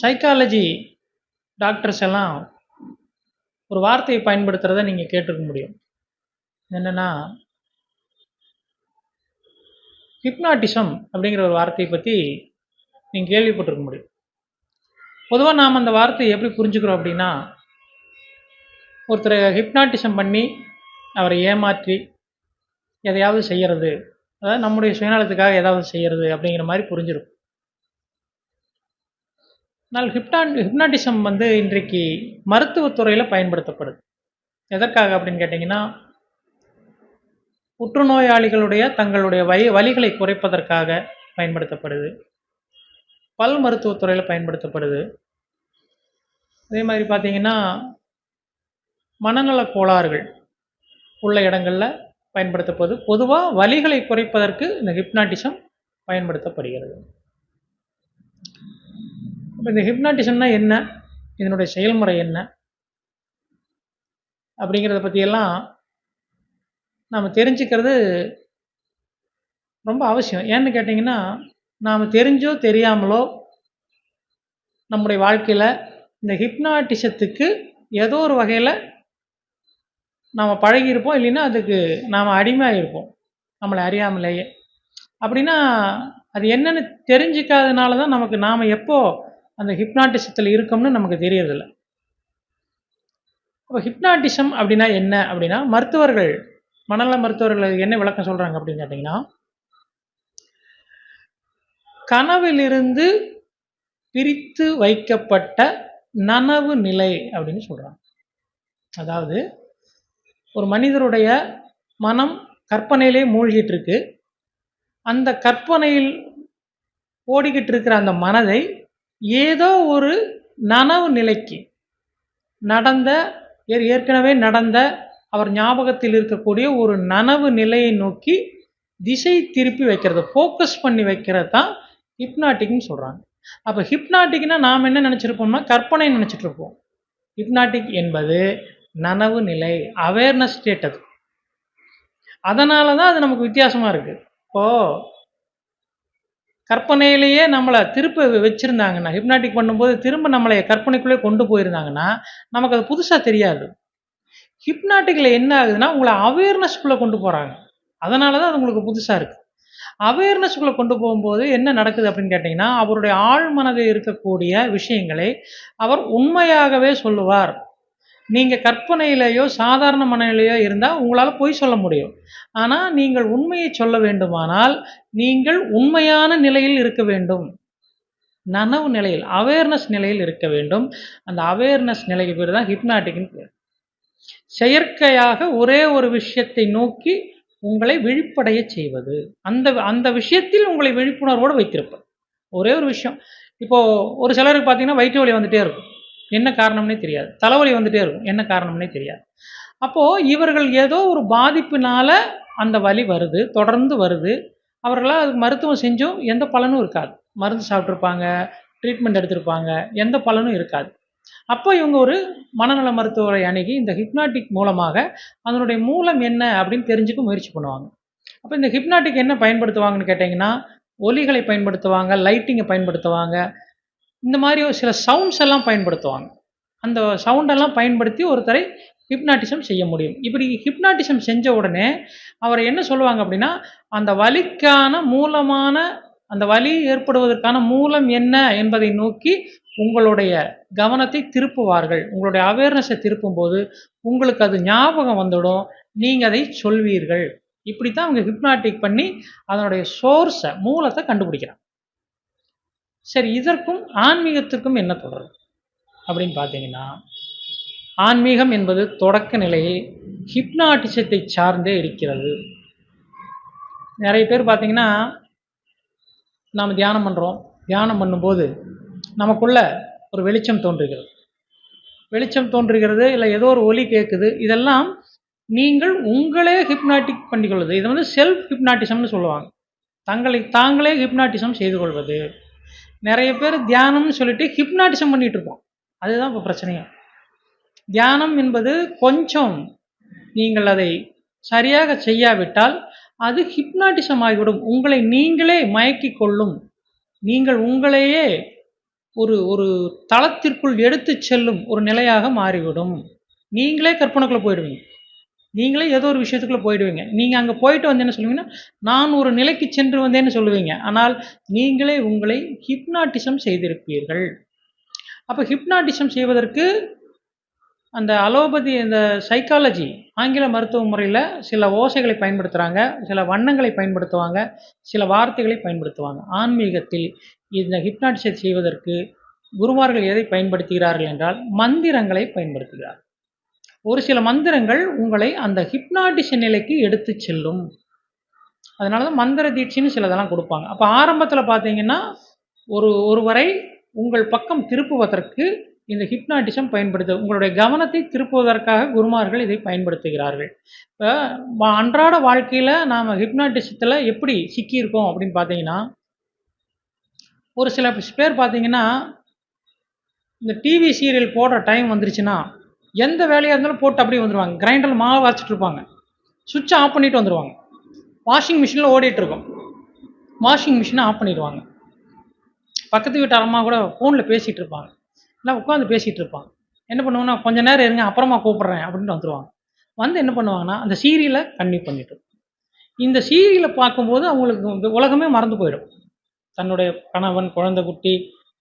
Psychology doctors எல்லாம் ஒரு வார்த்தையை பயன்படுத்துகிறத நீங்கள் கேட்டிருக்க முடியும். என்னென்னா ஹிப்னாட்டிசம் அப்படிங்கிற ஒரு வார்த்தையை பற்றி நீங்கள் கேள்விப்பட்டிருக்க முடியும். பொதுவாக நாம் அந்த வார்த்தையை எப்படி புரிஞ்சுக்கிறோம் அப்படின்னா ஒருத்தரை ஹிப்னாட்டிசம் பண்ணி அவரை ஏமாற்றி எதையாவது செய்கிறது அதாவது நம்முடைய சுயநலத்துக்காக ஏதாவது செய்கிறது அப்படிங்கிற மாதிரி புரிஞ்சிருக்கும். ஆனால் ஹிப்டான் ஹிப்னாட்டிசம் வந்து இன்றைக்கு மருத்துவத்துறையில் பயன்படுத்தப்படுது. எதற்காக அப்படின்னு கேட்டிங்கன்னா புற்றுநோயாளிகளுடைய தங்களுடைய வலி வலிகளை குறைப்பதற்காக பயன்படுத்தப்படுது. பல் மருத்துவத்துறையில் பயன்படுத்தப்படுது. அதே மாதிரி பார்த்திங்கன்னா மனநல கோளாறுகள் உள்ள இடங்களில் பயன்படுத்தப்படுது. பொதுவாக வலிகளை குறைப்பதற்கு இந்த ஹிப்னாட்டிசம் பயன்படுத்தப்படுகிறது. இப்போ இந்த ஹிப்னாட்டிசம்னா என்ன? இதனுடைய செயல்முறை என்ன? அப்படிங்கிறத பற்றியெல்லாம் நாம் தெரிஞ்சுக்கிறது ரொம்ப அவசியம். ஏன்னு கேட்டிங்கன்னா நாம் தெரிஞ்சோ தெரியாமலோ நம்முடைய வாழ்க்கையில் இந்த ஹிப்னாட்டிசத்துக்கு ஏதோ ஒரு வகையில் நாம் பழகியிருப்போம் இல்லைன்னா அதுக்கு நாம் அடிமையாக இருப்போம் நம்மளை அறியாமலேயே. அப்படின்னா அது என்னன்னு தெரிஞ்சிக்காதனால தான் நமக்கு நாம் எப்போது அந்த ஹிப்னாட்டிசத்தில் இருக்கோம்னு நமக்கு தெரியறதில்ல. அப்போ ஹிப்னாட்டிசம் அப்படின்னா என்ன அப்படின்னா மருத்துவர்கள் மனநல மருத்துவர்கள் என்ன விளக்கம் சொல்கிறாங்க அப்படின்னு கேட்டிங்கன்னா கனவிலிருந்து பிரித்து வைக்கப்பட்ட நனவு நிலை அப்படின்னு சொல்கிறாங்க அதாவது ஒரு மனிதருடைய மனம் கற்பனையிலே மூழ்கிட்டு இருக்கு அந்த கற்பனையில் ஓடிக்கிட்டு இருக்கிற அந்த மனதை ஏதோ ஒரு நனவு நிலைக்கு நடந்த ஏற்கனவே நடந்த அவர் ஞாபகத்தில் இருக்கக்கூடிய ஒரு நனவு நிலையை நோக்கி திசை திருப்பி வைக்கிறது ஃபோக்கஸ் பண்ணி வைக்கிறது தான் ஹிப்னாட்டிக்னு சொல்கிறாங்க அப்போ ஹிப்னாட்டிக்னா நாம் என்ன நினச்சிருப்போம்னா கற்பனை நினச்சிட்டு இருப்போம் ஹிப்னாட்டிக் என்பது நனவு நிலை அவேர்னஸ் ஸ்டேட் அது. அதனால தான் அது நமக்கு வித்தியாசமாக இருக்குது இப்போது கற்பனையிலேயே நம்மளை திருப்ப வச்சுருந்தாங்கன்னா ஹிப்னாட்டிக் பண்ணும்போது திரும்ப நம்மளை கற்பனைக்குள்ளே கொண்டு போயிருந்தாங்கன்னா நமக்கு அது புதுசாக தெரியாது. ஹிப்னாட்டிக்கில் என்ன ஆகுதுன்னா உங்களை அவேர்னஸ்க்குள்ளே கொண்டு போகிறாங்க அதனால தான் அது உங்களுக்கு புதுசாக இருக்குது அவேர்னஸ்க்குள்ளே கொண்டு போகும்போது என்ன நடக்குது அப்படின்னு கேட்டிங்கன்னா அவருடைய ஆழ்மனதில் இருக்கக்கூடிய விஷயங்களை அவர் உண்மையாகவே சொல்லுவார். நீங்கள் கற்பனையிலேயோ சாதாரண மனநிலையோ இருந்தால் உங்களால் பொய் சொல்ல முடியும். ஆனால் நீங்கள் உண்மையை சொல்ல வேண்டுமானால் நீங்கள் உண்மையான நிலையில் இருக்க வேண்டும். நனவு நிலையில் அவேர்னஸ் நிலையில் இருக்க வேண்டும். அந்த அவேர்னஸ் நிலைக்கு பேர் தான் ஹிப்னாட்டிக்னு பேர். செயற்கையாக ஒரே ஒரு விஷயத்தை நோக்கி உங்களை விழிப்படைய செய்வது. அந்த அந்த விஷயத்தில் உங்களை விழிப்புணர்வோடு வைத்திருப்பது. ஒரே ஒரு விஷயம். இப்போது ஒரு சிலருக்கு பார்த்தீங்கன்னா வயிற்று வலி வந்துகிட்டே இருக்கும். என்ன காரணம்னே தெரியாது. தலைவலி வந்துட்டே இருக்கும். என்ன காரணம்னே தெரியாது. அப்போது இவர்கள் ஏதோ ஒரு பாதிப்பினால் அந்த வலி வருது தொடர்ந்து வருது. அவர்களால் அதுக்கு மருத்துவம் செஞ்சும் எந்த பலனும் இருக்காது. மருந்து சாப்பிட்ருப்பாங்க ட்ரீட்மெண்ட் எடுத்திருப்பாங்க எந்த பலனும் இருக்காது. அப்போ இவங்க ஒரு மனநல மருத்துவரை அணுகி இந்த ஹிப்னாட்டிக் மூலமாக அதனுடைய மூலம் என்ன அப்படின்னு தெரிஞ்சுக்க முயற்சி பண்ணுவாங்க. அப்போ இந்த ஹிப்னாட்டிக் என்ன பயன்படுத்துவாங்கன்னு கேட்டிங்கன்னா ஒலிகளை பயன்படுத்துவாங்க லைட்டிங்கை பயன்படுத்துவாங்க இந்த மாதிரி ஒரு சில சவுண்ட்ஸ் எல்லாம் பயன்படுத்துவாங்க. அந்த சவுண்டெல்லாம் பயன்படுத்தி ஒருத்தரை ஹிப்னாட்டிசம் செய்ய முடியும். இப்படி ஹிப்னாட்டிசம் செஞ்ச உடனே அவரை என்ன சொல்லுவாங்க அப்படின்னா அந்த வலிக்கான மூலமான அந்த வலி ஏற்படுவதற்கான மூலம் என்ன என்பதை நோக்கி உங்களுடைய கவனத்தை திருப்புவார்கள். உங்களுடைய அவேர்னஸை திருப்பும்போது உங்களுக்கு அது ஞாபகம் வந்துடும். நீங்கள் அதை சொல்வீர்கள். இப்படி தான் அவங்க ஹிப்னாட்டிக் பண்ணி அதனுடைய சோர்ஸை மூலத்தை கண்டுபிடிக்கிறாங்க. சரி இதற்கும் ஆன்மீகத்திற்கும் என்ன தொடர்பு? அப்படின்னு பார்த்தீங்கன்னா ஆன்மீகம் என்பது தொடக்க நிலையில் ஹிப்னாட்டிசத்தை சார்ந்தே இருக்கிறது. நிறைய பேர் பார்த்தீங்கன்னா நாம் தியானம் பண்ணுறோம் தியானம் பண்ணும்போது நமக்குள்ள ஒரு வெளிச்சம் தோன்றுகிறது. வெளிச்சம் தோன்றுகிறது இல்லை ஏதோ ஒரு ஒலி கேட்குது இதெல்லாம் நீங்கள் உங்களே ஹிப்னாட்டிக் பண்ணிக்கொள்வது. இது வந்து செல்ஃப் ஹிப்னாட்டிசம்னு சொல்லுவாங்க. தங்களை தாங்களே ஹிப்னாட்டிசம் செய்து கொள்வது. நிறைய பேர் தியானம்னு சொல்லிட்டு ஹிப்னாட்டிசம் பண்ணிட்டு இருப்போம். அதுதான் இப்போ பிரச்சனையும் தியானம் என்பது கொஞ்சம் நீங்கள் அதை சரியாக செய்யாவிட்டால் அது ஹிப்னாட்டிசம் ஆகிவிடும். உங்களை நீங்களே மயக்கிக் கொள்ளும். நீங்கள் உங்களையே ஒரு ஒரு தளத்திற்குள் எடுத்து செல்லும் ஒரு நிலையாக மாறிவிடும். நீங்களே கற்பனைக்குள்ளே போயிடுவீங்க. நீங்களே ஏதோ ஒரு விஷயத்துக்குள்ளே போயிடுவீங்க. நீங்கள் அங்கே போயிட்டு வந்து என்ன சொல்லுவீங்கன்னா நான் ஒரு நிலைக்கு சென்று வந்தேன்னு சொல்லுவீங்க. ஆனால் நீங்களே உங்களை ஹிப்னாட்டிசம் செய்திருப்பீர்கள். அப்போ ஹிப்னாட்டிசம் செய்வதற்கு அந்த அலோபதி இந்த சைக்காலஜி ஆங்கில மருத்துவ முறையில் சில ஓசைகளை பயன்படுத்துகிறாங்க சில வண்ணங்களை பயன்படுத்துவாங்க சில வார்த்தைகளை பயன்படுத்துவாங்க. ஆன்மீகத்தில் இந்த ஹிப்னாட்டிசம் செய்வதற்கு குருமார்கள் எதை பயன்படுத்துகிறார்கள் என்றால் மந்திரங்களை பயன்படுத்துகிறார் ஒரு சில மந்திரங்கள் உங்களை அந்த ஹிப்னாட்டிச நிலைக்கு எடுத்து செல்லும். அதனால தான் மந்திர தீட்சின்னு சிலதெல்லாம் கொடுப்பாங்க. அப்போ ஆரம்பத்தில் பார்த்தீங்கன்னா ஒரு ஒருவரை உங்கள் பக்கம் திருப்புவதற்கு இந்த ஹிப்னாட்டிசம் பயன்படுத்து உங்களுடைய கவனத்தை திருப்புவதற்காக குருமார்கள் இதை பயன்படுத்துகிறார்கள். இப்போ அன்றாட வாழ்க்கையில் நாம் ஹிப்னாட்டிசத்தில் எப்படி சிக்கியிருக்கோம் அப்படின்னு பார்த்தீங்கன்னா ஒரு சில பேர் பார்த்தீங்கன்னா இந்த டிவி சீரியல் போடுற டைம் வந்துருச்சுன்னா எந்த வேலையாக இருந்தாலும் போட்டு அப்படியே வந்துடுவாங்க கிரைண்டரில் மாவு வச்சுட்டு இருப்பாங்க. சுவிட்சை ஆஃப் பண்ணிட்டு வந்துடுவாங்க வாஷிங் மிஷினில் ஓடிட்டுருக்கோம் வாஷிங் மிஷினை ஆஃப் பண்ணிடுவாங்க. பக்கத்து வீட்டு அம்மா கூட ஃபோனில் பேசிகிட்டு இருப்பாங்க. இல்லை உட்காந்து பேசிகிட்டு இருப்பாங்க. என்ன பண்ணுவாங்கன்னா கொஞ்ச நேரம் இருங்க அப்புறமா கூப்பிட்றேன் அப்படின்ட்டு வந்துடுவாங்க வந்து என்ன பண்ணுவாங்கன்னா அந்த சீரியலை கன்டினியூ பண்ணிட்டு இந்த சீரியலை பார்க்கும்போது அவங்களுக்கு வந்து உலகமே மறந்து போயிடும். தன்னுடைய கணவன் குழந்தை குட்டி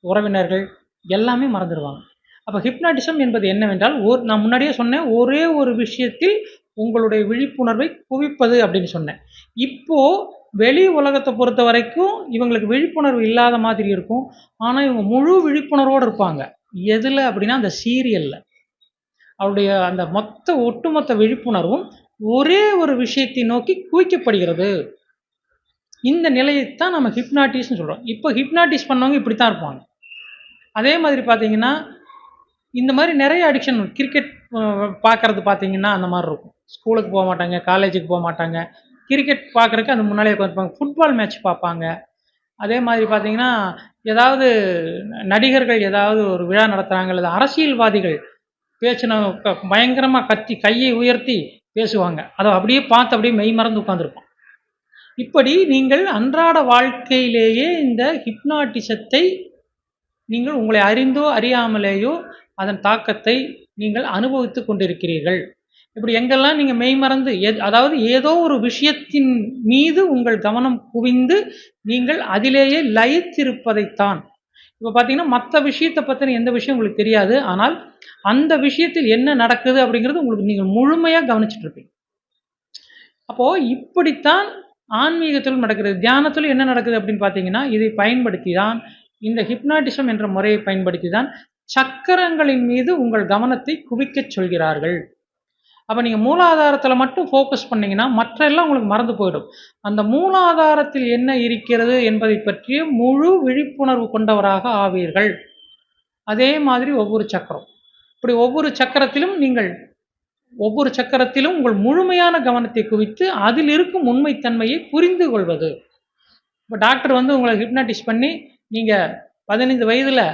உறவினர்கள் எல்லாமே மறந்துடுவாங்க அப்போ ஹிப்னாட்டிசம் என்பது என்னவென்றால் ஒரு நான் முன்னாடியே சொன்னேன் ஒரே ஒரு விஷயத்தில் உங்களுடைய விழிப்புணர்வை குவிப்பது அப்படின்னு சொன்னேன். இப்போது வெளி உலகத்தை பொறுத்த வரைக்கும் இவங்களுக்கு விழிப்புணர்வு இல்லாத மாதிரி இருக்கும். ஆனால் இவங்க முழு விழிப்புணர்வோடு இருப்பாங்க. எதில் அப்படின்னா அந்த சீரியலில் அவருடைய அந்த மொத்த ஒட்டுமொத்த விழிப்புணர்வும் ஒரே ஒரு விஷயத்தை நோக்கி குவிக்கப்படுகிறது. இந்த நிலையைத்தான் நம்ம ஹிப்னாட்டிஸ்னு சொல்கிறோம் இப்போ ஹிப்னாட்டிஸ் பண்ணவங்க இப்படி தான் இருப்பாங்க. அதே மாதிரி பார்த்தீங்கன்னா இந்த மாதிரி நிறைய அடிக்ஷன் கிரிக்கெட் பார்க்குறது பார்த்தீங்கன்னா அந்த மாதிரி இருக்கும். ஸ்கூலுக்கு போக மாட்டாங்க காலேஜுக்கு போக மாட்டாங்க. கிரிக்கெட் பார்க்குறக்கு அந்த முன்னாடியே உட்காந்துப்பாங்க. ஃபுட்பால் மேட்ச் பார்ப்பாங்க. அதே மாதிரி பார்த்தீங்கன்னா ஏதாவது நடிகர்கள் ஏதாவது ஒரு விழா நடத்துகிறாங்க அல்லது அரசியல்வாதிகள் பேச்சின பயங்கரமாக கத்தி கையை உயர்த்தி பேசுவாங்க. அதை அப்படியே பார்த்து அப்படியே மெய் மறந்து உட்காந்துருப்போம். இப்படி நீங்கள் அன்றாட வாழ்க்கையிலேயே இந்த ஹிப்னாட்டிசத்தை நீங்கள் உங்களை அறிந்தோ அறியாமலேயோ அதன் தாக்கத்தை நீங்கள் அனுபவித்து கொண்டிருக்கிறீர்கள். இப்படி எங்கெல்லாம் நீங்கள் மெய்மறந்து எ அதாவது ஏதோ ஒரு விஷயத்தின் மீது உங்கள் கவனம் குவிந்து நீங்கள் அதிலேயே லயித்திருப்பதைத்தான். இப்போ பார்த்தீங்கன்னா மற்ற விஷயத்தை பற்றின எந்த விஷயம் உங்களுக்கு தெரியாது. ஆனால் அந்த விஷயத்தில் என்ன நடக்குது அப்படிங்கிறது உங்களுக்கு நீங்கள் முழுமையாக கவனிச்சுட்டு இருப்பீங்க அப்போது இப்படித்தான் ஆன்மீகத்திலும் நடக்கிறது. தியானத்திலும் என்ன நடக்குது அப்படின்னு பார்த்தீங்கன்னா இதை பயன்படுத்தி தான் இந்த ஹிப்னாட்டிசம் என்ற முறையை பயன்படுத்தி தான் சக்கரங்களின் மீது உங்கள் கவனத்தை குவிக்கச் சொல்கிறார்கள். அப்போ நீங்கள் மூலாதாரத்தில் மட்டும் ஃபோக்கஸ் பண்ணிங்கன்னா மற்றெல்லாம் உங்களுக்கு மறந்து போயிடும். அந்த மூலாதாரத்தில் என்ன இருக்கிறது என்பதை பற்றிய முழு விழிப்புணர்வு கொண்டவராக ஆவீர்கள். அதே மாதிரி ஒவ்வொரு சக்கரம். இப்படி ஒவ்வொரு சக்கரத்திலும் நீங்கள் ஒவ்வொரு சக்கரத்திலும் உங்கள் முழுமையான கவனத்தை குவித்து அதில் இருக்கும் உண்மைத்தன்மையை புரிந்து கொள்வது. இப்போ டாக்டர் வந்து உங்களை ஹிப்னாட்டிஸ் பண்ணி நீங்கள் பதினைந்து வயதில்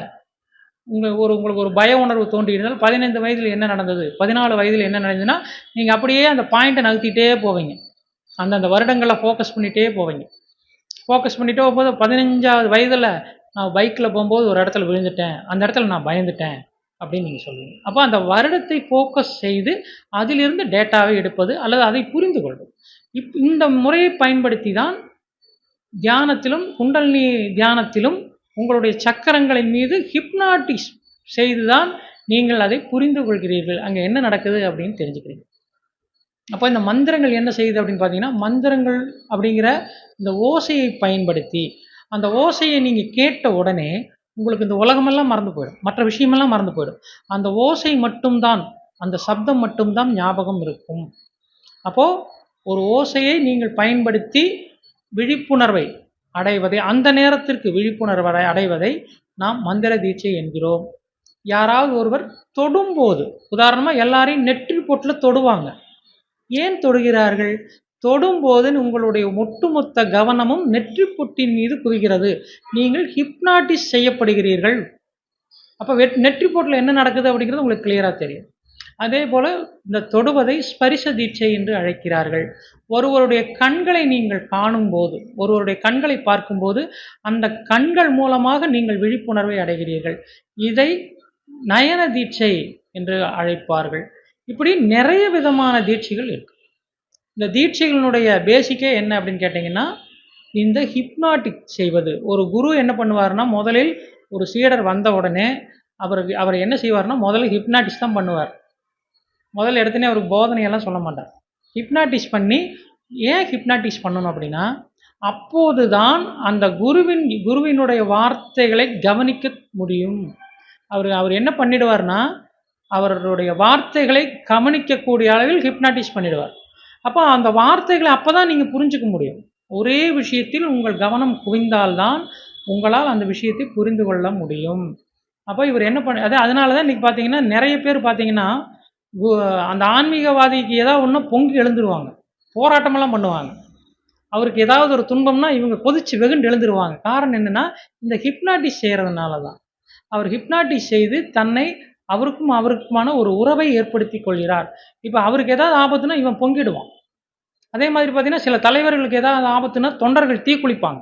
உங்கள் ஒரு உங்களுக்கு ஒரு பய உணர்வு தோன்றியிருந்தால் பதினைந்து வயதில் என்ன நடந்தது? பதினாலு வயதில் என்ன நடந்ததுன்னா நீங்கள் அப்படியே அந்த பாயிண்ட்டை நகர்த்திட்டே போவீங்க. அந்தந்த வருடங்களில் ஃபோக்கஸ் பண்ணிகிட்டே போவீங்க. ஃபோக்கஸ் பண்ணிகிட்டே போகும்போது பதினஞ்சாவது வயதில் நான் பைக்கில் போகும்போது ஒரு இடத்துல விழுந்துட்டேன். அந்த இடத்துல நான் பயந்துட்டேன் அப்படின்னு நீங்கள் சொல்லுவீங்க. அப்போ அந்த வருடத்தை ஃபோக்கஸ் செய்து அதிலிருந்து டேட்டாவை எடுப்பது அல்லது அதை புரிந்து கொள்வது. இப் இந்த முறையை பயன்படுத்தி தான் தியானத்திலும் குண்டலினி தியானத்திலும் உங்களுடைய சக்கரங்களின் மீது ஹிப்னாட்டிஸ் செய்து தான் நீங்கள் அதை புரிந்து கொள்கிறீர்கள். அங்கே என்ன நடக்குது அப்படின்னு தெரிஞ்சுக்கிறீங்க. அப்போ இந்த மந்திரங்கள் என்ன செய்யுது அப்படின்னு பார்த்தீங்கன்னா மந்திரங்கள் அப்படிங்கிற இந்த ஓசையை பயன்படுத்தி அந்த ஓசையை நீங்கள் கேட்ட உடனே உங்களுக்கு இந்த உலகமெல்லாம் மறந்து போயிடும். மற்ற விஷயமெல்லாம் மறந்து போயிடும். அந்த ஓசை மட்டும்தான் அந்த சப்தம் மட்டும்தான் ஞாபகம் இருக்கும். அப்போது ஒரு ஓசையை நீங்கள் பயன்படுத்தி விழிப்புணர்வை அடைவதை அந்த நேரத்திற்கு விழிப்புணர்வு அடைவதை நாம் மந்திர தீட்சை என்கிறோம். யாராவது ஒருவர் தொடும்போது உதாரணமாக எல்லாரையும் நெற்றில் போட்டில் தொடுவாங்க. ஏன் தொடுகிறார்கள்? தொடும்போது உங்களுடைய ஒட்டுமொத்த கவனமும் நெற்றி பொட்டின் மீது குவிகிறது. நீங்கள் ஹிப்னாட்டிஸ் செய்யப்படுகிறீர்கள். அப்போ வெட் நெற்றி பொட்டில் என்ன நடக்குது அப்படிங்கிறது உங்களுக்கு கிளியராக தெரியும். அதே போல் இந்த தொடுவதை ஸ்பரிச தீட்சை என்று அழைக்கிறார்கள். ஒருவருடைய கண்களை நீங்கள் காணும்போது ஒருவருடைய கண்களை பார்க்கும்போது அந்த கண்கள் மூலமாக நீங்கள் விழிப்புணர்வை அடைகிறீர்கள். இதை நயன தீட்சை என்று அழைப்பார்கள். இப்படி நிறைய விதமான தீட்சைகள் இருக்கு. இந்த தீட்சைகளினுடைய பேசிக்கே என்ன அப்படின்னு கேட்டிங்கன்னா இந்த ஹிப்னாட்டிக் செய்வது. ஒரு குரு என்ன பண்ணுவார்னா முதலில் ஒரு சீடர் வந்த உடனே அவர் அவர் என்ன செய்வார்னா முதல்ல ஹிப்னாட்டிக்ஸ் தான் பண்ணுவார். முதல்ல எடுத்தனே அவருக்கு போதனையெல்லாம் சொல்ல மாட்டார். ஹிப்னாட்டிஸ் பண்ணி ஏன் ஹிப்னாட்டிஸ் பண்ணணும் அப்படின்னா அப்போது தான் அந்த குருவின் குருவினுடைய வார்த்தைகளை கவனிக்க முடியும். அவர் அவர் என்ன பண்ணிடுவார்னா அவருடைய வார்த்தைகளை கவனிக்கக்கூடிய அளவில் ஹிப்னாட்டிஸ் பண்ணிடுவார். அப்போ அந்த வார்த்தைகளை அப்போ தான் நீங்கள் புரிஞ்சுக்க முடியும். ஒரே விஷயத்தில் உங்கள் கவனம் குவிந்தால்தான் உங்களால் அந்த விஷயத்தை புரிந்து கொள்ள முடியும். அப்போ இவர் என்ன பண்ண அது அதனால தான் இன்றைக்கி பார்த்தீங்கன்னா நிறைய பேர் பார்த்தீங்கன்னா அந்த ஆன்மீகவாதிக்கு ஏதாவது ஒன்று பொங்கி எழுந்துருவாங்க. போராட்டமெல்லாம் பண்ணுவாங்க. அவருக்கு ஏதாவது ஒரு துன்பம்னா இவங்க கொதிச்சு வெகுண்டு எழுந்துருவாங்க. காரணம் என்னென்னா இந்த ஹிப்னாட்டிஸ் செய்கிறதுனால தான் அவர் ஹிப்னாட்டிஸ் செய்து தன்னை அவருக்கும் அவருக்குமான ஒரு உறவை ஏற்படுத்தி கொள்கிறார். இப்போ அவருக்கு ஏதாவது ஆபத்துனா இவன் பொங்கிடுவான். அதே மாதிரி பார்த்தீங்கன்னா சில தலைவர்களுக்கு ஏதாவது ஆபத்துனா தொண்டர்கள் தீக்குளிப்பாங்க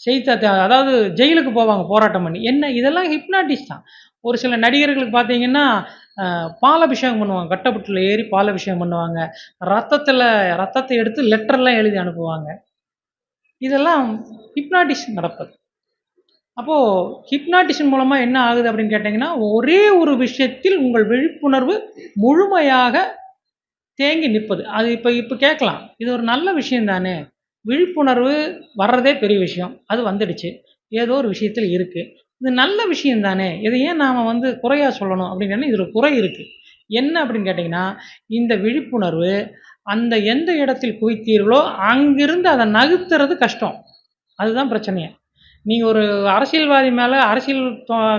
செய்த அதாவது ஜெயிலுக்கு போவாங்க போராட்டம் பண்ணி. என்ன? இதெல்லாம் ஹிப்னாட்டிஸ் தான். ஒரு சில நடிகர்களுக்கு பார்த்தீங்கன்னா பாலபிஷேகம் பண்ணுவாங்க. கட்டப்பட்டில் ஏறி பாலபிஷேகம் பண்ணுவாங்க. ரத்தத்தில் ரத்தத்தை எடுத்து லெட்டர்லாம் எழுதி அனுப்புவாங்க. இதெல்லாம் ஹிப்னாட்டிஸ் நடப்பது. அப்போது ஹிப்னாட்டிசன் மூலமாக என்ன ஆகுது அப்படின்னு கேட்டிங்கன்னா ஒரே ஒரு விஷயத்தில் உங்கள் விழிப்புணர்வு முழுமையாக தேங்கி நிற்பது. அது இப்போ இப்போ கேட்கலாம். இது ஒரு நல்ல விஷயம் தானே? விழிப்புணர்வு வர்றதே பெரிய விஷயம். அது வந்துடுச்சு. ஏதோ ஒரு விஷயத்தில் இருக்குது இது நல்ல விஷயம் தானே? இதை ஏன் நாம் வந்து குறையாக சொல்லணும் அப்படின்னு இதில் குறை இருக்குது என்ன அப்படின்னு கேட்டிங்கன்னா இந்த விழிப்புணர்வு அந்த எந்த இடத்தில் குவித்தீர்களோ அங்கிருந்து அதை நகர்த்துறது கஷ்டம். அதுதான் பிரச்சனையே. நீங்கள் ஒரு அரசியல்வாதி மேலே அரசியல்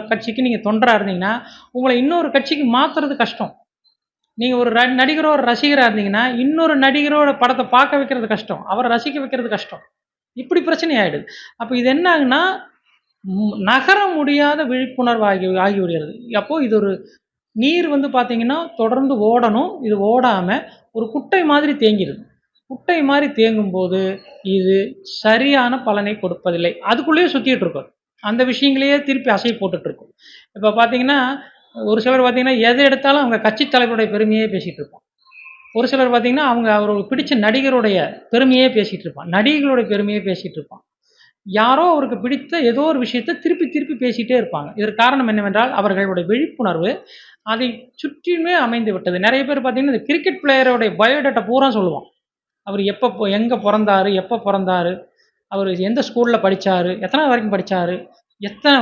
கட்சிக்கு நீங்கள் தொண்டராக இருந்தீங்கன்னா உங்களை இன்னொரு கட்சிக்கு மாற்றுறது கஷ்டம். நீங்கள் ஒரு நடிகரோட நடிகரோ ரசிகராக இருந்தீங்கன்னா இன்னொரு நடிகரோட படத்தை பார்க்க வைக்கிறது கஷ்டம். அவரை ரசிக்க வைக்கிறது கஷ்டம். இப்படி பிரச்சனை ஆகிடுது அப்போ இது என்ன ஆகுன்னா நகர முடியாத விழிப்புணர்வு ஆகி ஆகிவிடுகிறது. அப்போது இது ஒரு நீர் வந்து பார்த்தீங்கன்னா தொடர்ந்து ஓடணும். இது ஓடாமல் ஒரு குட்டை மாதிரி தேங்கிடுது குட்டை மாதிரி தேங்கும் போது இது சரியான பலனை கொடுப்பதில்லை. அதுக்குள்ளேயே சுற்றிட்டு இருக்கும். அந்த விஷயங்களையே திருப்பி அசை போட்டுட்டு இருக்கும். இப்போ பார்த்தீங்கன்னா ஒரு சிலர் பார்த்தீங்கன்னா எதை எடுத்தாலும் அவங்க கட்சி தலைவருடைய பெருமையே பேசிகிட்டு இருப்பான் ஒரு சிலர் பார்த்தீங்கன்னா அவங்க அவருக்கு பிடிச்ச நடிகருடைய பெருமையே பேசிகிட்டு இருப்பான் நடிகர்களுடைய பெருமையே பேசிகிட்டு இருப்பான் யாரோ அவருக்கு பிடித்த ஏதோ ஒரு விஷயத்தை திருப்பி திருப்பி பேசிகிட்டே இருப்பாங்க. இதற்கு காரணம் என்னவென்றால் அவர்களுடைய விழிப்புணர்வு அதை சுற்றியுமே அமைந்து விட்டது. நிறைய பேர் பார்த்தீங்கன்னா இந்த கிரிக்கெட் பிளேயருடைய பயோடேட்டா பூரா சொல்லுவான் அவர் எப்போ எங்கே பிறந்தாரு எப்போ பிறந்தாரு அவர் எந்த ஸ்கூலில் படித்தார் எத்தனை வரைக்கும் படித்தார் எத்தனை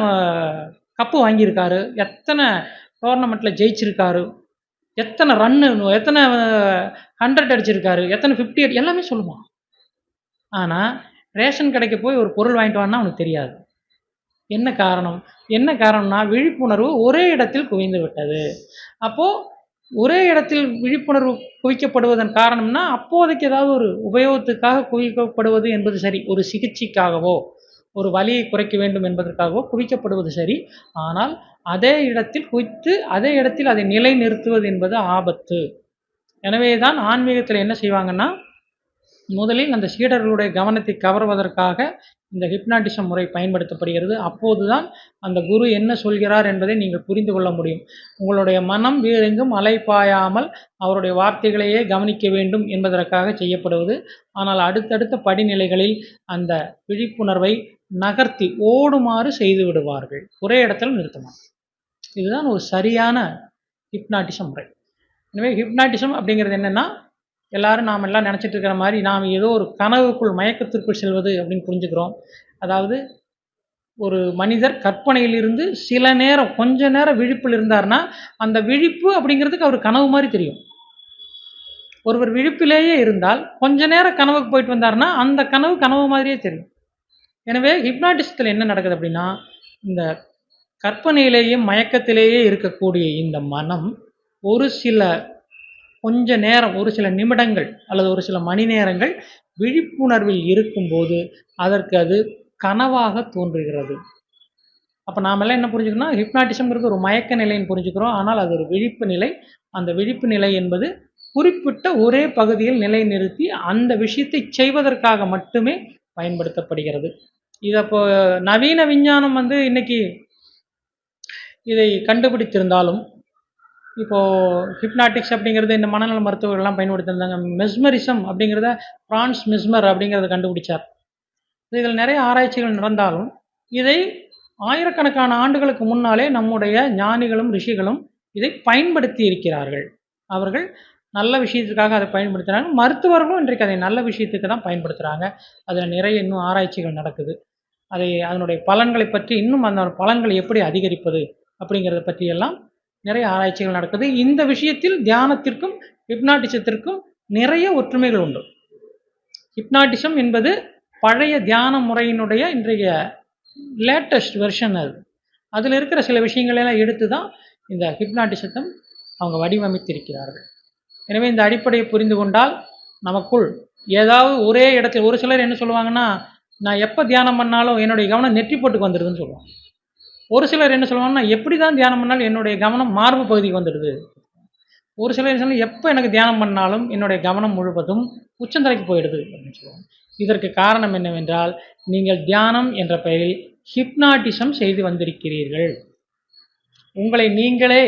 கப்பு வாங்கியிருக்காரு எத்தனை டோர்னமெண்ட்டில் ஜெயிச்சிருக்காரு எத்தனை ரன்னு எத்தனை ஹண்ட்ரட் அடிச்சிருக்காரு எத்தனை ஃபிஃப்டி எல்லாமே சொல்லுவான் ஆனால் ரேஷன் கடைக்கு போய் ஒரு பொருள் வாங்கிட்டு வான்னா அவனுக்கு தெரியாது. என்ன காரணம்? என்ன காரணம்னா விழிப்புணர்வு ஒரே இடத்தில் குவிந்து விட்டது. அப்போது ஒரே இடத்தில் விழிப்புணர்வு குவிக்கப்படுவதன் காரணம்னா அப்போதைக்கு ஏதாவது ஒரு உபயோகத்துக்காக குவிக்கப்படுவது என்பது சரி. ஒரு சிகிச்சைக்காகவோ ஒரு வலியை குறைக்க வேண்டும் என்பதற்காகவோ குவிக்கப்படுவது சரி. ஆனால் அதே இடத்தில் குவித்து அதே இடத்தில் அதை நிலைநிறுத்துவது என்பது ஆபத்து. எனவே தான் ஆன்மீகத்தில் என்ன செய்வாங்கன்னா முதலில் அந்த சீடர்களுடைய கவனத்தை கவர்வதற்காக இந்த ஹிப்னாட்டிசம் முறை பயன்படுத்தப்படுகிறது. அப்போதுதான் அந்த குரு என்ன சொல்கிறார் என்பதை நீங்கள் புரிந்து கொள்ள முடியும். உங்களுடைய மனம் வேறெங்கும் அலைப்பாயாமல் அவருடைய வார்த்தைகளையே கவனிக்க வேண்டும் என்பதற்காக செய்யப்படுவது. ஆனால் அடுத்தடுத்த படிநிலைகளில் அந்த விழிப்புணர்வை நகர்த்தி ஓடுமாறு செய்து விடுவார்கள். ஒரே இடத்துல நிறுத்தணும் இதுதான் ஒரு சரியான ஹிப்னாட்டிசம் முறை. எனவே ஹிப்னாட்டிசம் அப்படிங்கிறது என்னென்னா எல்லாரும் நாம் எல்லாம் நினச்சிட்டு இருக்கிற மாதிரி நாம் ஏதோ ஒரு கனவுக்குள் மயக்கத்திற்குள் செல்வது அப்படின்னு புரிஞ்சுக்கிறோம். அதாவது ஒரு மனிதர் கற்பனையிலிருந்து சில நேரம் கொஞ்ச நேரம் விழிப்பில் இருந்தார்னா அந்த விழிப்பு அப்படிங்கிறதுக்கு அவர் கனவு மாதிரி தெரியும். ஒருவர் விழிப்பிலேயே இருந்தால் கொஞ்ச நேரம் கனவுக்கு போயிட்டு வந்தார்னா அந்த கனவு கனவு மாதிரியே தெரியும். எனவே ஹிப்னாட்டிஸ்டில் என்ன நடக்குது அப்படின்னா இந்த கற்பனையிலேயே மயக்கத்திலேயே இருக்கக்கூடிய இந்த மனம் ஒரு சில கொஞ்ச நேரம் ஒரு சில நிமிடங்கள் அல்லது ஒரு சில மணி நேரங்கள் விழிப்புணர்வில் இருக்கும்போது அதற்கு அது கனவாக தோன்றுகிறது. அப்போ நாமெல்லாம் என்ன புரிஞ்சுக்கணும் ஹிப்னாட்டிசம்ங்கிறது ஒரு மயக்க நிலைன்னு புரிஞ்சுக்கிறோம். ஆனால் அது ஒரு விழிப்பு நிலை. அந்த விழிப்பு நிலை என்பது குறிப்பிட்ட ஒரே பகுதியில் நிலைநிறுத்தி அந்த விஷயத்தை செய்வதற்காக மட்டுமே பயன்படுத்தப்படுகிறது. இதை இப்போ நவீன விஞ்ஞானம் வந்து இன்னைக்கு இதை கண்டுபிடித்திருந்தாலும் இப்போது ஹிப்னாட்டிக்ஸ் அப்படிங்கிறது இந்த மனநல மருத்துவர்கள்லாம் பயன்படுத்தியிருந்தாங்க. மெஸ்மரிசம் அப்படிங்கிறத ஃப்ரான்ஸ் மெஸ்மர் அப்படிங்கிறத கண்டுபிடிச்சார். இதில் நிறைய ஆராய்ச்சிகள் நடந்தாலும் இதை ஆயிரக்கணக்கான ஆண்டுகளுக்கு முன்னாலே நம்முடைய ஞானிகளும் ரிஷிகளும் இதை பயன்படுத்தி இருக்கிறார்கள். அவர்கள் நல்ல விஷயத்துக்காக அதை பயன்படுத்துகிறாங்க மருத்துவர்களும் இன்றைக்கு அதை நல்ல விஷயத்துக்கு தான் பயன்படுத்துகிறாங்க அதில் நிறைய இன்னும் ஆராய்ச்சிகள் நடக்குது. அதை அதனுடைய பலன்களை பற்றி இன்னும் அந்த பலன்களை எப்படி அதிகரிப்பது அப்படிங்கிறத பற்றியெல்லாம் நிறைய ஆராய்ச்சிகள் நடக்குது. இந்த விஷயத்தில் தியானத்திற்கும் ஹிப்னாட்டிசத்திற்கும் நிறைய ஒற்றுமைகள் உண்டு. ஹிப்னாட்டிசம் என்பது பழைய தியான முறையினுடைய இன்றைய லேட்டஸ்ட் வெர்ஷன் அது. அதில் இருக்கிற சில விஷயங்களெல்லாம் எடுத்து தான் இந்த ஹிப்னாட்டிசத்தம் அவங்க வடிவமைத்திருக்கிறார்கள். எனவே இந்த அடிப்படையை புரிந்து கொண்டால் நமக்குள் ஏதாவது ஒரே இடத்துல ஒரு சிலர் என்ன சொல்லுவாங்கன்னா நான் எப்போ தியானம் பண்ணாலும் என்னுடைய கவனம் நெற்றி போட்டுக்கு வந்துடுதுன்னு சொல்லுவாங்க. ஒரு சிலர் என்ன சொல்லுவாங்கன்னா எப்படி தான் தியானம் பண்ணாலும் என்னுடைய கவனம் மார்பு பகுதிக்கு வந்துடுது. ஒரு சிலர் என்ன எப்போ எனக்கு தியானம் பண்ணாலும் என்னுடைய கவனம் முழுவதும் உச்சந்தலைக்கு போயிடுது. அப்படின்னு சொல்லுவாங்க. இதற்கு காரணம் என்னவென்றால் நீங்கள் தியானம் என்ற பெயரில் ஹிப்னாட்டிசம் செய்து வந்திருக்கிறீர்கள். உங்களை நீங்களே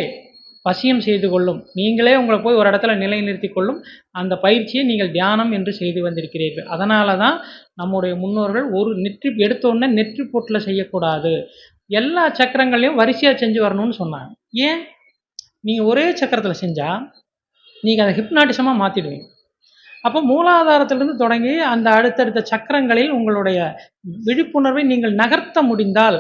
பசியம் செய்து கொள்ளும் நீங்களே உங்களை போய் ஒரு இடத்துல நிலைநிறுத்தி கொள்ளும் அந்த பயிற்சியை நீங்கள் தியானம் என்று செய்து வந்திருக்கிறீர்கள். அதனால தான் நம்முடைய முன்னோர்கள் ஒரு நெற்றி எடுத்தோடனே நெற்றி பொட்டில் செய்யக்கூடாது. எல்லா சக்கரங்களையும் வரிசையாக செஞ்சு வரணும்னு சொன்னாங்க. ஏன்? நீங்கள் ஒரே சக்கரத்தில் செஞ்சால் நீங்கள் அதை ஹிப்னாட்டிசமாக மாற்றிடுவீங்க அப்போ மூலாதாரத்திலிருந்து தொடங்கி அந்த அடுத்தடுத்த சக்கரங்களில் உங்களுடைய விழிப்புணர்வை நீங்கள் நகர்த்த முடிந்தால்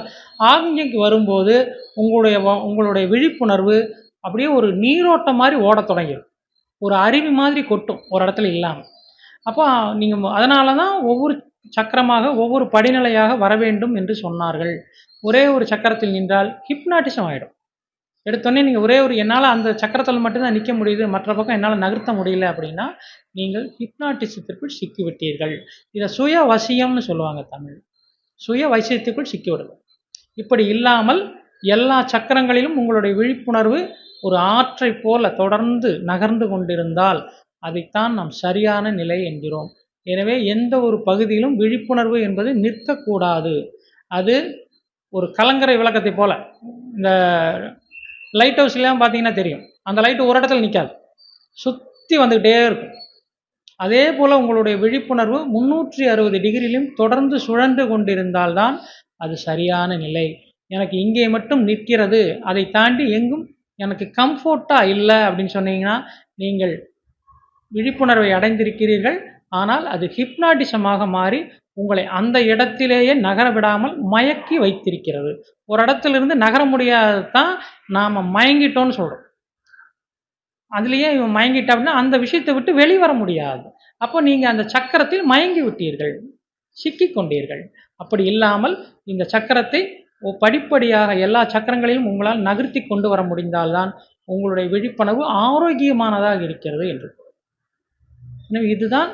ஆக்ஞைக்கு வரும்போது உங்களுடைய உங்களுடைய விழிப்புணர்வு அப்படியே ஒரு நீரோட்டம் மாதிரி ஓடத் தொடங்கிடும். ஒரு அருவி மாதிரி கொட்டும் ஒரு இடத்துல இல்லாமல் அப்போ நீங்கள் அதனால தான் ஒவ்வொரு சக்கரமாக ஒவ்வொரு படிநிலையாக வர வேண்டும் என்று சொன்னார்கள். ஒரே ஒரு சக்கரத்தில் நின்றால் ஹிப்னாட்டிசம் ஆகிடும் எடுத்தோடனே நீங்கள் ஒரே ஒரு என்னால் அந்த சக்கரத்தில் மட்டும்தான் நிற்க முடியுது மற்ற பக்கம் என்னால் நகர்த்த முடியல அப்படின்னா நீங்கள் ஹிப்னாட்டிசத்திற்குள் சிக்கிவிட்டீர்கள். இதை சுய வசியம்னு சொல்லுவாங்க தமிழ். சுய வசியத்துக்குள் சிக்கிவிடுது இப்படி இல்லாமல் எல்லா சக்கரங்களிலும் உங்களுடைய விழிப்புணர்வு ஒரு ஆற்றை போல தொடர்ந்து நகர்ந்து கொண்டிருந்தால் அதைத்தான் நாம் சரியான நிலை என்கிறோம். எனவே எந்த ஒரு பகுதியிலும் விழிப்புணர்வு என்பது நிற்கக்கூடாது. அது ஒரு கலங்கரை விளக்கத்தை போல. இந்த லைட் ஹவுஸ்லாம் பார்த்தீங்கன்னா தெரியும். அந்த லைட்டு ஒரு இடத்துல நிற்காது சுற்றி வந்துக்கிட்டே இருக்கும். அதே போல் உங்களுடைய விழிப்புணர்வு முந்நூற்றி அறுபது டிகிரியிலும் தொடர்ந்து சுழன்று கொண்டிருந்தால்தான் அது சரியான நிலை. எனக்கு இங்கே மட்டும் நிற்கிறது. அதை தாண்டி எங்கும் எனக்கு கம்ஃபோர்ட்டாக இல்லை அப்படின்னு சொன்னீங்கன்னா நீங்கள் விழிப்புணர்வை அடைந்திருக்கிறீர்கள். ஆனால் அது ஹிப்னாட்டிசமாக மாறி உங்களை அந்த இடத்திலேயே நகர விடாமல் மயக்கி வைத்திருக்கிறது. ஒரு இடத்துலேருந்து நகர முடியாது தான் நாம் மயங்கிட்டோம்னு சொல்கிறோம் அதுலேயே இவன் மயங்கிட்டா அப்படின்னா அந்த விஷயத்தை விட்டு வெளிவர முடியாது. அப்போ நீங்கள் அந்த சக்கரத்தில் மயங்கி விட்டீர்கள். சிக்கிக் கொண்டீர்கள். அப்படி இல்லாமல் இந்த சக்கரத்தை படிப்படியாக எல்லா சக்கரங்களிலும் உங்களால் நகர்த்தி கொண்டு வர முடிந்தால்தான் உங்களுடைய விழிப்புணர்வு ஆரோக்கியமானதாக இருக்கிறது என்று எனவே இதுதான்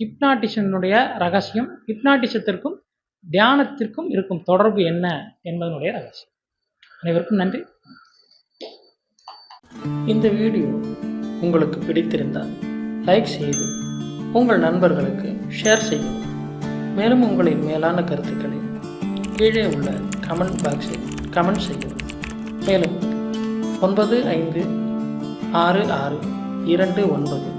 ஹிப்னாட்டிசனுடைய ரகசியம் ஹிப்னாட்டிசத்திற்கும் தியானத்திற்கும் இருக்கும் தொடர்பு என்ன என்பதனுடைய ரகசியம். அனைவருக்கும் நன்றி. இந்த வீடியோ உங்களுக்கு பிடித்திருந்தால் லைக் செய்து உங்கள் நண்பர்களுக்கு ஷேர் செய்யவும். மேலும் உங்களின் மேலான கருத்துக்களை கீழே உள்ள கமெண்ட் பாக்ஸில் கமெண்ட் செய்யவும். மேலும் ஒன்பது ஐந்து ஆறு ஆறு இரண்டு ஒன்பது